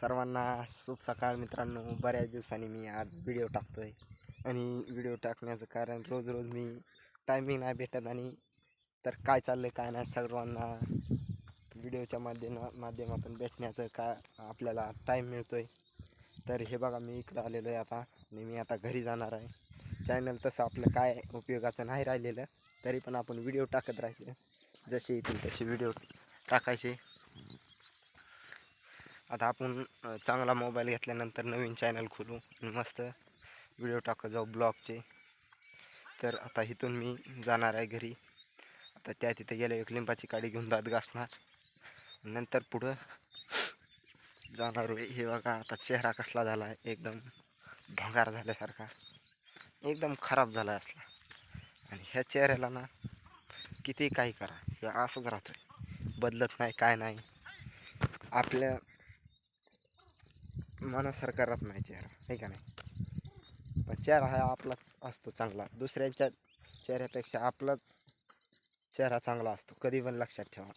सर्वांना शुभ सकाळ मित्रांनो. बऱ्याच दिवसांनी मी आज व्हिडिओ टाकतो आहे आणि व्हिडिओ टाकण्याचं कारण रोज रोज मी टायमिंग नाही भेटत आणि तर काय चाललं आहे काय नाही सर्वांना व्हिडिओच्या माध्यमा माध्यमातून भेटण्याचं का आपल्याला टाईम मिळतो आहे तर हे बघा मी इकडं आलेलो आहे आता आणि मी आता घरी जाणार आहे. चॅनल तसं आपलं काय उपयोगाचं नाही राहिलेलं तरी पण आपण व्हिडिओ टाकत राहायचं. जसे येतील तसे व्हिडिओ टाकायचे. आता आपण चांगला मोबाईल घेतल्यानंतर नवीन चॅनल खोलू. मस्त व्हिडिओ टाकत जाऊ ब्लॉगचे तर आता इथून मी जाणार आहे घरी. आता त्या तिथे गेल्या एक लिंबाची काडी घेऊन दात घासणार. नंतर पुढं जाणार हे बघा आता चेहरा कसला झाला आहे. एकदम भंगार झाल्यासारखा. एकदम खराब झाला असला. आणि ह्या चेहऱ्याला ना किती काही करा. हे असंच राहतो बदलत नाही काय नाही. आपल्या मनासारखा राहत नाही चेहरा आहे का नाही? पण चेहरा हा आपलाच असतो चांगला. दुसऱ्यांच्या चेहऱ्यापेक्षा आपलाच चेहरा चांगला असतो. कधी पण लक्षात ठेवा.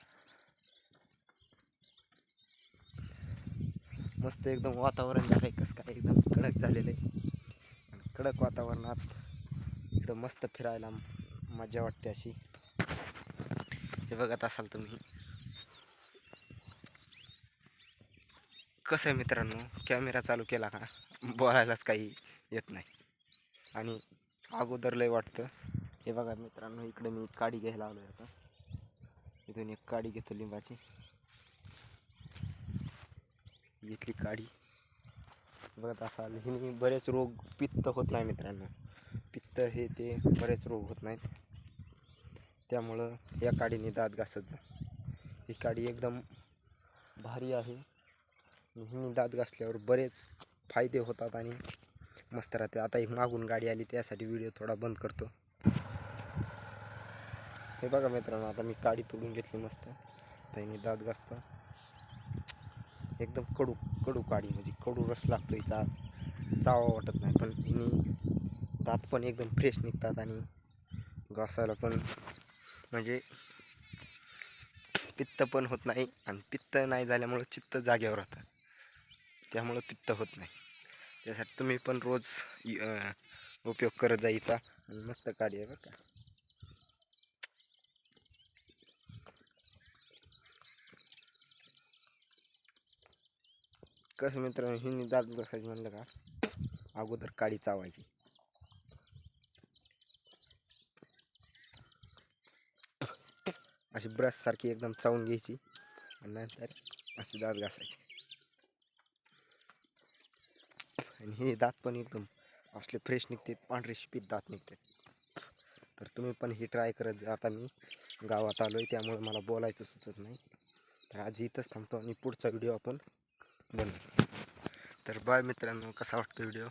मस्त एकदम वातावरण झालं आहे कसं काय एकदम कडक झालेलं आहे. आणि कडक वातावरणात इकडं मस्त फिरायला मजा वाटते अशी. हे बघत असाल तुम्ही. कसं आहे मित्रांनो? कॅमेरा चालू केला का? बोलायलाच काही येत नाही. आणि अगोदर लय वाटतं. हे बघा मित्रांनो इकडे मी काडी घ्यायला आलो आता. इथून एक काडी घेतो लिंबाची. घेतली काडी. बघत असाल हिने बरेच रोग पित्त होत नाही मित्रांनो. पित्त हे ते बरेच रोग होत नाहीत. त्यामुळं या काडीने दात घासत जा. ही काडी एकदम भारी आहे. म्हणून दात घासल्यावर बरेच फायदे होतात आणि मस्त राहते. आता एक मागून गाडी आली त्यासाठी व्हिडिओ थोडा बंद करतो. हे बघा मित्रांनो आता मी काडी तोडून घेतली मस्त. त्याने दात घासतो. एकदम कडू कडू काडी म्हणजे कडू रस लागतो हिचा चावा वाटत नाही पण हिने दात पण एकदम फ्रेश निघतात आणि घासायला पण म्हणजे पित्त पण होत नाही आणि पित्त नाही झाल्यामुळं चित्त जागेवर राहतं. त्यामुळं पित्त होत नाही. त्यासाठी तुम्ही पण रोज उपयोग करत जायचा आणि मस्त काढी बरं का. कसं मित्र हिने दात बसायची म्हणलं का? अगोदर काडी चावायची. अशी ब्रश सारखी एकदम चावून घ्यायची. आणि नंतर अशी दात घासायची. आणि हे दात पण एकदम असले फ्रेश निघते पांढरे शिपीत दात निघते. तर तुम्ही पण हे ट्राय करत जा. आता मी गावात आलो आहे त्यामुळे मला बोलायचं सुचत नाही. तर आज इथंच थांबतो आणि पुढचा व्हिडिओ आपण बनवू. तर बाय मित्रांनो कसा वाटतो व्हिडिओ